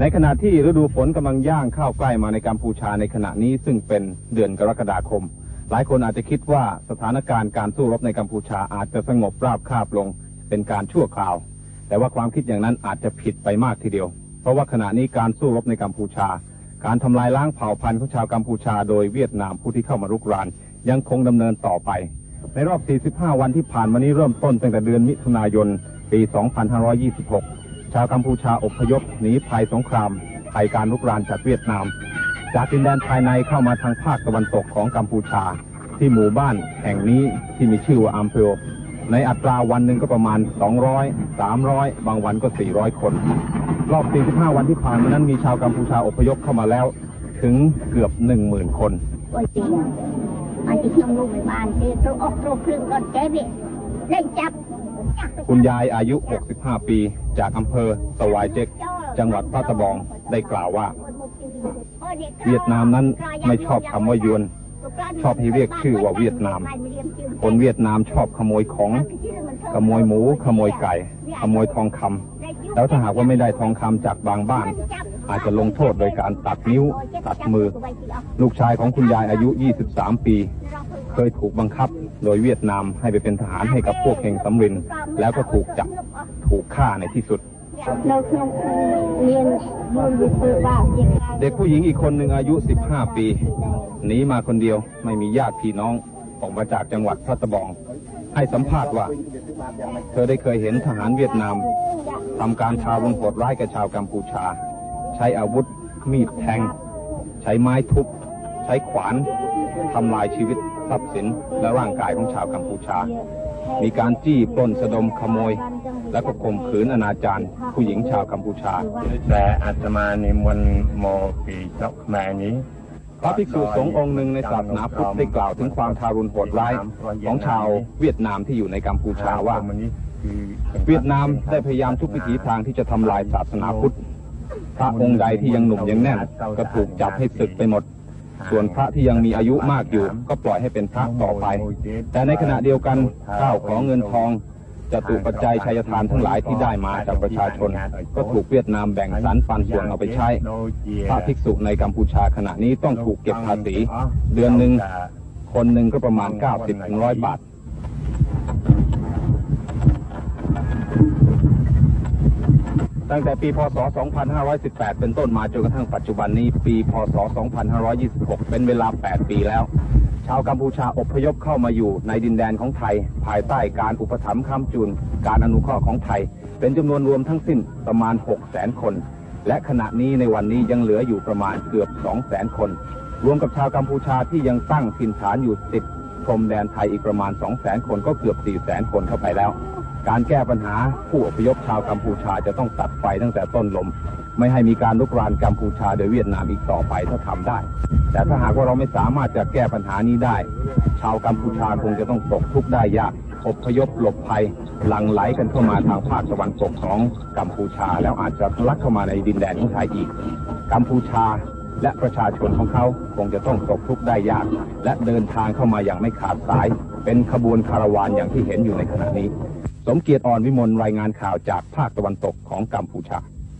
ในขณะที่ฤดูฝนกำลังย่างเข้าใกล้มาในกัมพูชาในขณะนี้ซึ่งเป็นเดือนกรกฎาคม หลายคนอาจจะคิดว่าสถานการณ์การสู้รบในกัมพูชาอาจจะสงบราบคาบลง เป็นการชั่วคราว แต่ว่าความคิดอย่างนั้นอาจจะผิดไปมากทีเดียว เพราะว่าขณะนี้การสู้รบในกัมพูชา การทำลายล้างเผ่าพันธุ์ของชาวกัมพูชา โดยเวียดนามผู้ที่เข้ามารุกราน ยังคงดำเนินต่อไป ในรอบ 45 วันที่ผ่านมานี้เริ่มต้นตั้งแต่เดือนมิถุนายน ปี 2526 ชาวกัมพูชาอพยพหนีภัยสงครามภัยการลุกรานจากเวียดนาม จากดินแดนภายในเข้ามาทางภาคตะวันตกของกัมพูชา ที่หมู่บ้านแห่งนี้ที่มีชื่อว่าอัมเพลในอัตราวันหนึ่งก็ประมาณ 200 300 บางวันก็ 400 คน รอบ 45 วันที่ผ่านมานั้นมีชาวกัมพูชาอพยพเข้ามาแล้วถึงเกือบ 10,000 คนมันจะทำลูกในบ้านเตะตัวออกตัวครึ่งก็เจ๊บเล่นจับ คุณยายอายุ 65 ปี จากอำเภอสวายเจ็ก จังหวัดพัทบองได้กล่าวว่า เวียดนามนั้นไม่ชอบคำว่ายวน ชอบให้เรียกชื่อว่าเวียดนาม คนเวียดนามชอบขโมยของ ขโมยหมู ขโมยไก่ ขโมยทองคำแล้วถ้าหากว่าไม่ได้ทองคำจากบางบ้าน อาจจะลงโทษโดยการตัดนิ้ว ตัดมือ ลูกชายของคุณยายอายุ 23 ปี เคยถูกบังคับโดยเวียดนามให้ไปเป็นทหารให้กับพวกเฮงสำริน แล้วก็ถูกจับถูกฆ่าในที่สุด เด็กผู้หญิงอีกคนหนึ่งอายุ 15 ปีหนีมาคนเดียวไม่มีญาติพี่น้องออกมาจากจังหวัดพัตบอง ให้สัมภาษณ์ว่า เธอได้เคยเห็นทหารเวียดนามทำการชาวรุนโหดร้ายกับชาวกัมพูชา ใช้อาวุธมีดแทง ใช้ไม้ทุบ ใช้ขวานทำลายชีวิต ทรัพย์สินและร่างกายของชาวกัมพูชา มีการจี้ปล้นสะดมขโมย และก็ข่มขืนอนาจารผู้หญิงชาวกัมพูชา แต่อาตมานิมนต์มาปีเจ้าแม่นี้พระภิกษุสงฆ์องค์หนึ่งในศาสนาพุทธได้กล่าวถึงความทารุณโหดร้ายของชาวเวียดนามที่อยู่ในกัมพูชาว่า เวียดนามได้พยายามทุกวิถีทางที่จะทำลายศาสนาพุทธพระองค์ใดที่ยังหนุ่มยังแน่นก็ถูกจับให้ศึกไปหมด ส่วนพระที่ยังมีอายุมากอยู่ ก็ปล่อยให้เป็นพระต่อไป แต่ในขณะเดียวกันข้าวของเงินทองจะถูกปัจจัยชัยทานทั้งหลายที่ได้มาจากประชาชน ก็ถูกเวียดนามแบ่งสรรปันส่วนเอาไปใช้พระภิกษุในกัมพูชาขณะนี้ต้องถูกเก็บภาษี เดือนหนึ่งคนหนึ่งก็ประมาณ 90ถึง100 บาท ตั้งแต่ปีพศ 2518 เป็นต้นมาจนกระทั่งปัจจุบันนี้ปีพศ 2526 เป็นเวลา 8 ปีแล้ว ชาวกัมพูชาอพยพเข้ามาอยู่ในดินแดนของไทย ภายใต้การอุปถัมภ์ค้ำจุน การอนุเคราะห์ของไทย เป็นจำนวนรวมทั้งสิ้นประมาณ 600,000 คน และขณะนี้ในวันนี้ยังเหลืออยู่ประมาณเกือบ 200,000 คน รวมกับชาวกัมพูชาที่ยังตั้งถิ่นฐานอยู่ติดพรมแดนไทยอีกประมาณ 200,000 คนก็เกือบ 400,000 คนเข้าไปแล้ว การแก้ปัญหาผู้อพยพชาวกัมพูชาจะต้องตัดไฟตั้งแต่ต้นลม ไม่ให้มีการลุกรานกัมพูชาโดยเวียดนามอีกต่อไปถ้าทำได้ แต่ถ้าหากว่าเราไม่สามารถจะแก้ปัญหานี้ได้ ชาวกัมพูชาคงจะต้องตกทุกข์ได้ยากอพยพหลบภัยหลั่งไหลกันเข้ามาทางภาคตะวันตกของกัมพูชา แล้วอาจจะทะลักเข้ามาในดินแดนของไทยอีก กัมพูชาและประชาชนของเขาคงจะต้องตกทุกข์ได้ยาก และเดินทางเข้ามาอย่างไม่ขาดสาย เป็นขบวนคาราวานอย่างที่เห็นอยู่ในขณะนี้ สมเกียรติอ่อนวิมลรายงานข่าวจากภาคตะวันตกของกัมพูชา